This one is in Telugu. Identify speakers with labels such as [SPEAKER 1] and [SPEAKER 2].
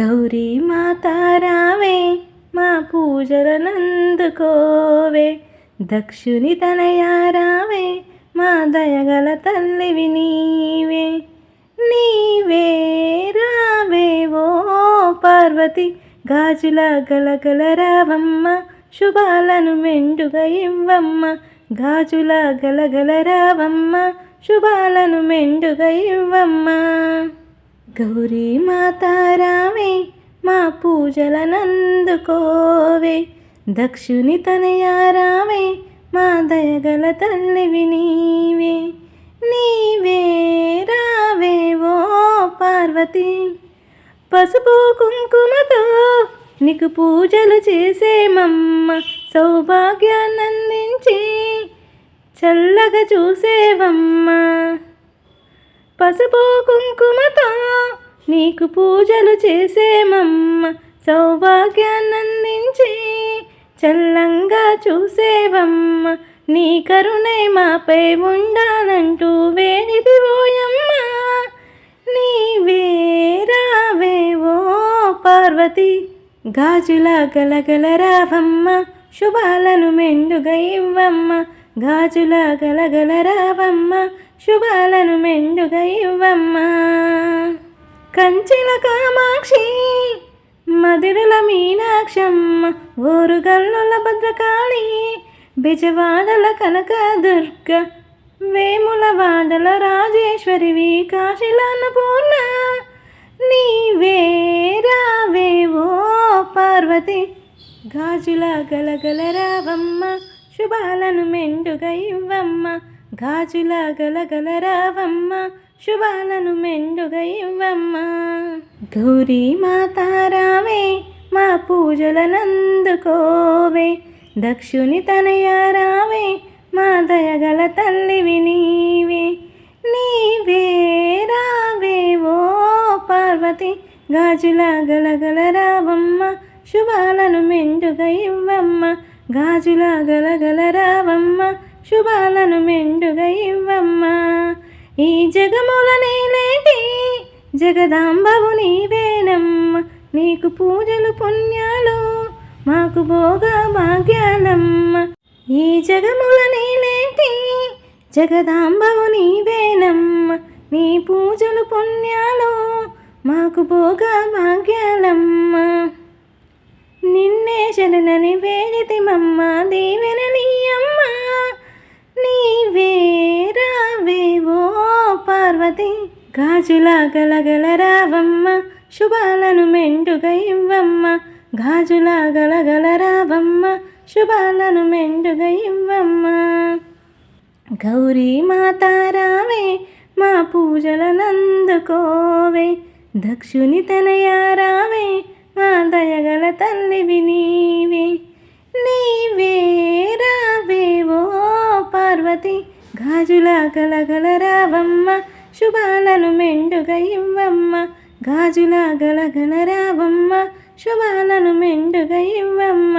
[SPEAKER 1] గౌరీ మాతారావే మా పూజలనందుకోవే. దక్షుని తనయారావే మా దయగల తల్లివి నీవే. నీవే రావే ఓ పార్వతి గాజుల గలగల రావమ్మ శుభాలను మెండుగా ఇవ్వమ్మ. గాజుల గలగల రావమ్మ శుభాలను మెండుగా ఇవ్వమ్మ. గౌరీ మాతారామే మా పూజలనందుకోవే దక్షుని తనయారామే మా దయగల తల్లివి నీవే. నీవే రావే ఓ పార్వతి. పసుపు కుంకుమతో నీకు పూజలు చేసేమమ్మ సౌభాగ్యాన్నందించి చల్లగా చూసేవమ్మా. పసుపు కుంకుమతో నీకు పూజలు చేసేమమ్మ. సౌభాగ్యాన్నందించి చల్లంగా చూసేవమ్మ. నీ కరుణై మాపై ఉండాలంటూ వేడిది ఓయమ్మ. నీవే రావే ఓ పార్వతి. గాజుల గలగల రావమ్మ. శుభాలను మెండుగా ఇవ్వమ్మ. గాజుల గలగల రావమ్మ శుభాలను మెండుగా ఇవ్వమ్మ. కంచెల కామాక్షి మధురల మీనాక్షమ్మ ఓరుగల్లుల భద్రకాళి బిజవాడల కనక దుర్గ వేముల వాడల రాజేశ్వరివి కాశీలన్నపూర్ణ నీవే రావే ఓ పార్వతి గాజుల గలగల రావమ్మ శుభాలను మెండుగా ఇవ్వమ్మ. గాజుల గలగల రావమ్మ. శుభాలను మెండుగా ఇవ్వమ్మ. గౌరీ మాతారావే మా పూజలనందుకోవే. దక్షుని తనయారావే మా దయగల తల్లివి నీవే. నీవే రావే ఓ పార్వతి గాజుల గలగల రావమ్మ. శుభాలను మెండుగా ఇవ్వమ్మ. గాజుల గలగల రావమ్మ శుభాలను మెండుగా ఇవ్వమ్మ. ఈ జగముల నేలేటి? జగదాంబవు నీవేనమ్మ. నీకు పూజలు పుణ్యాలు మాకు భోగ భాగ్యాలమ్మ. ఈ జగముల నేలేటి? జగదాంబవు నీవేనమ్మ. నీ పూజలు పుణ్యాలు మాకు భోగ భాగ్యాలమ్మ. శరణని వేడితిమమ్మ దీవెన నీయమ్మ నీవే రావేవో పార్వతి గాజుల గలగల రావమ్మ శుభాలను మెండుగా ఇవ్వమ్మ. గాజుల గలగల రావమ్మ శుభాలను మెండుగా ఇవ్వమ్మ. గౌరీ మాతారావే మా పూజలనందుకోవే దక్షుని తనయారావే రావే మా దయగల తల్లివి నీవే నీవే రావే పార్వతి. గాజుల గలగల రావమ్మ శుభాలను మెండుగా ఇవ్వమ్మ. గాజుల గలగల రావమ్మ శుభాలను మెండుగా ఇవ్వమ్మ.